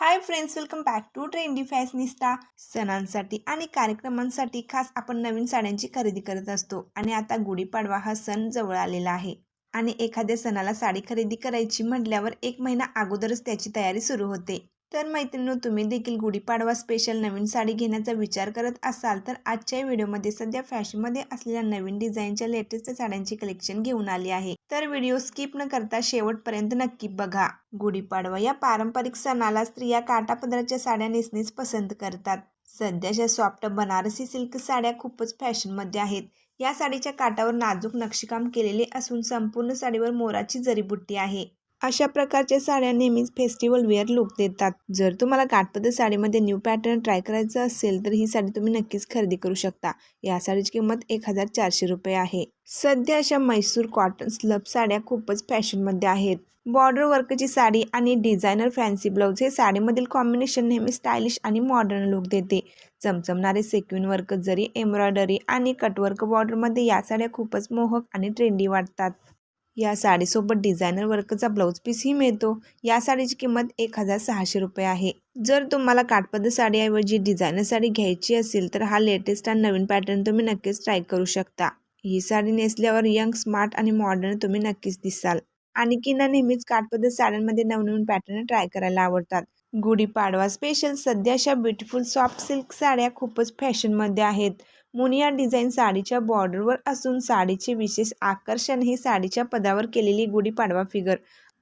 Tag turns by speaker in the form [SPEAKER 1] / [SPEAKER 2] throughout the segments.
[SPEAKER 1] Hi friends welcome back to trendy fashionista सणांसाठी आणि कार्यक्रमांसाठी खास आपण नवीन साड्यांची खरेदी करत असतो. आणि आता गुढीपाडवा हा सण जवळ आलेला आहे. आणि एखाद्या सणाला साडी खरेदी करायची म्हटल्यावर एक महिना अगोदरच त्याची तयारी सुरू होते. तर मैत्रिणी तुम्ही देखील गुढीपाडवा स्पेशल नवीन साडी घेण्याचा विचार करत असाल तर आजच्या व्हिडिओमध्ये सध्या फॅशनमध्ये असलेल्या नवीन डिझाईनच्या लेटेस्ट साड्यांची कलेक्शन घेऊन आली आहे. तर व्हिडिओ स्किप न करता शेवटपर्यंत नक्की बघा. गुढीपाडवा या पारंपरिक सणाला स्त्रिया काटापदराच्या साड्या नेसणेच पसंत करतात. सध्याच्या सॉफ्ट बनारसी सिल्क साड्या खूपच फॅशनमध्ये आहेत. या साडीच्या काटावर नाजूक नक्षीकाम केलेले असून संपूर्ण साडीवर मोराची जरीबुट्टी आहे. अशा प्रकारच्या साड्या नेहमीच फेस्टिवल वेअर लुक देतात. जर तुम्हाला काठपदर साडीमध्ये न्यू पॅटर्न ट्राय करायचं असेल तर ही साडी तुम्ही नक्कीच खरेदी करू शकता. या साडीची किंमत एक हजार चारशे रुपये आहे. सध्या अशा मैसूर कॉटन स्लब साड्या खूपच फॅशनमध्ये आहेत. बॉर्डर वर्कची साडी आणि डिझायनर फॅन्सी ब्लाऊज हे साडीमधील कॉम्बिनेशन नेहमी स्टायलिश आणि मॉडर्न लुक देते. चमचमणारे सेक्विन वर्क जरी एम्ब्रॉयडरी आणि कटवर्क बॉर्डरमध्ये या साड्या खूपच मोहक आणि ट्रेंडी वाटतात. या साडीसोबत डिझायनर वर्कचा ब्लाऊज पीसही मिळतो. या साडीची किंमत एक हजार सहाशे रुपये आहे. जर तुम्हाला काठपदर साडीऐवजी डिझायनर साडी घ्यायची असेल तर हा लेटेस्ट आणि नवीन पॅटर्न तुम्ही नक्कीच ट्राय करू शकता. ही साडी नेसल्यावर यंग स्मार्ट आणि मॉडर्न तुम्ही नक्कीच दिसाल. आणखी ना नेहमीच काठपदर साड्यांमध्ये नवनवीन पॅटर्न ट्राय करायला आवडतात. गुढीपाडवा स्पेशल सध्या अशा ब्युटिफुल सॉफ्ट सिल्क साड्या खूपच फॅशनमध्ये आहेत. मुनिया डिझाईन साडीच्या बॉर्डरवर असून साडीचे विशेष आकर्षण हे साडीच्या पदावर केलेली गुढीपाडवा फिगर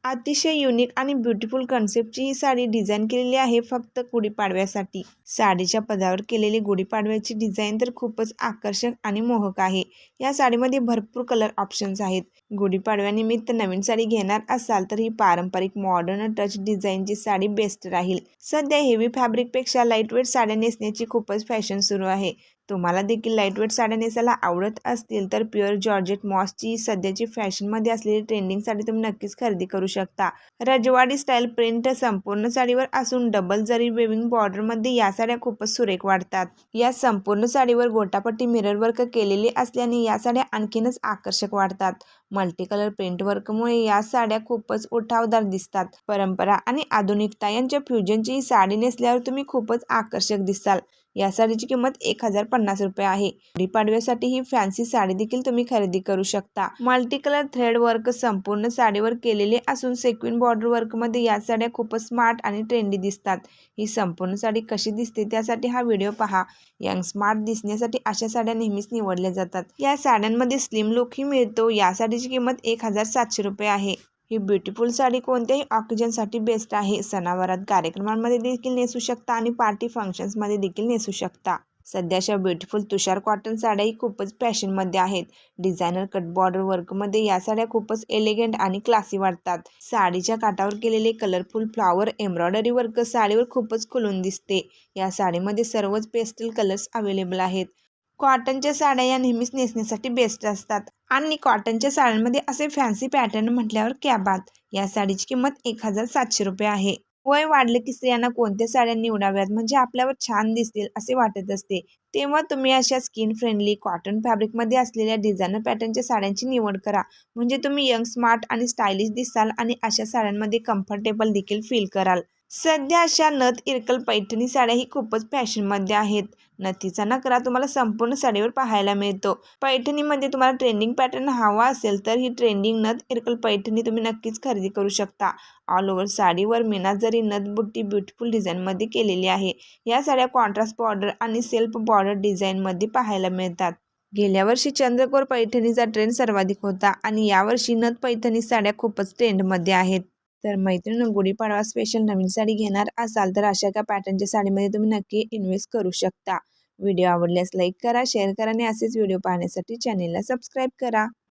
[SPEAKER 1] अतिशय युनिक आणि ब्युटिफुल कन्सेप्टची ही साडी डिझाईन केलेली आहे फक्त गुढीपाडव्यासाठी साडीच्या पदावर केलेली गुढीपाडव्याची डिझाईन तर खूपच आकर्षक आणि मोहक आहे. या साडीमध्ये भरपूर कलर ऑप्शन्स आहेत. गुढीपाडव्यानिमित्त नवीन साडी घेणार असाल तर ही पारंपरिक मॉडर्न टच डिझाईनची साडी बेस्ट राहील. सध्या हेवी फॅब्रिकपेक्षा लाईटवेट साड्या नेसण्याची खूपच फॅशन सुरू आहे. तुम्हाला देखील लाईटवेट साड्या नेसायला आवडत असतील तर प्युअर जॉर्जेट मॉसची सध्याची फॅशनमध्ये असलेली ट्रेंडिंग साडी तुम्ही नक्कीच खरेदी करू शकता. रजवाडी स्टाईल प्रिंट संपूर्ण साडीवर असून डबल जरी वेविंग बॉर्डरमध्ये या साड्या खूपच सुरेख वाटतात या संपूर्ण साडीवर गोटापट्टी मिरर वर्क केलेली असल्याने या साड्या आणखीनच आकर्षक वाटतात मल्टी कलर प्रिंट वर्कमुळे या साड्या खूपच उठावदार दिसतात. परंपरा आणि आधुनिकता यांच्या फ्युजनची ही साडी नेसल्यावर तुम्ही खूपच आकर्षक दिसाल. या साडीची किंमत एक हजार पन्नास रुपये आहे. गुढीपाडव्यासाठी ही फॅन्सी साडी देखील तुम्ही खरेदी करू शकता. मल्टी कलर थ्रेड वर्क संपूर्ण साडीवर केलेले असून सेक्विन बॉर्डर वर्कमध्ये या साड्या खूपच स्मार्ट आणि ट्रेंडी दिसतात. ही संपूर्ण साडी कशी दिसते त्यासाठी हा व्हिडिओ पहा. यंग स्मार्ट दिसण्यासाठी अशा साड्या नेहमीच निवडल्या जातात. या साड्यांमध्ये स्लिम लुकही मिळतो. या साडीची किंमत एक हजार सातशे रुपये आहे. ही ब्युटिफुल साडी कोणत्याही ऑक्सिजनसाठी बेस्ट आहे. सणावारात कार्यक्रमांमध्ये देखील नेसू शकता आणि पार्टी फंक्शन्समध्ये देखील नेसू शकता. सध्याच्या ब्युटिफुल तुषार कॉटन साड्याही खूपच फॅशनमध्ये आहेत. डिझायनर कट बॉर्डर वर्कमध्ये या साड्या खूपच एलिगंट आणि क्लासी वाटतात. साडीच्या काठावर केलेले कलरफुल फ्लॉवर एम्ब्रॉयडरी वर्क साडीवर खूपच खुलून दिसते. या साडीमध्ये सर्वच पेस्टल कलर्स अवेलेबल आहेत. कॉटनच्या साड्या या नेहमीच नेसण्यासाठी बेस्ट असतात. आणि कॉटनच्या साड्यांमध्ये असे फॅन्सी पॅटर्न म्हटल्यावर कॅबात या साडीची किंमत एक हजार सातशे रुपये आहे. वय वाढले की स्त्रियांना कोणत्या साड्या निवडाव्यात? म्हणजे आपल्यावर छान दिसतील असे वाटत असते. तेव्हा तुम्ही अशा स्किन फ्रेंडली कॉटन फॅब्रिकमध्ये असलेल्या डिझायनर पॅटर्नच्या साड्यांची निवड करा. म्हणजे तुम्ही यंग स्मार्ट आणि स्टायलिश दिसाल आणि अशा साड्यांमध्ये कम्फर्टेबल देखील फील कराल. सध्या अशा नथ इरकल पैठणी साड्या ही खूपच फॅशनमध्ये आहेत. नथीचा नकरा तुम्हाला संपूर्ण साडीवर पाहायला मिळतो. पैठणीमध्ये तुम्हाला ट्रेंडिंग पॅटर्न हवा असेल तर ही ट्रेंडिंग नथ इरकल पैठणी तुम्ही नक्कीच खरेदी करू शकता. ऑल ओव्हर साडीवर मीनाजरी नथ बुट्टी ब्युटिफुल डिझाईनमध्ये केलेली आहे. या साड्या कॉन्ट्रास्ट बॉर्डर आणि सेल्फ बॉर्डर डिझाईनमध्ये पाहायला मिळतात. गेल्या वर्षी चंद्रकोर पैठणीचा ट्रेंड सर्वाधिक होता आणि यावर्षी नथ पैठणी साड्या खूपच ट्रेंडमध्ये आहेत. तर मैत्रिणी गुढीपाडवा स्पेशल नवीन साडी घेणार असाल तर अशा एका पॅटर्नच्या साडीमध्ये तुम्ही नक्की इन्व्हेस्ट करू शकता. व्हिडिओ आवडल्यास लाईक करा शेअर करा आणि असेच व्हिडिओ पाहण्यासाठी चॅनेलला सबस्क्राईब करा.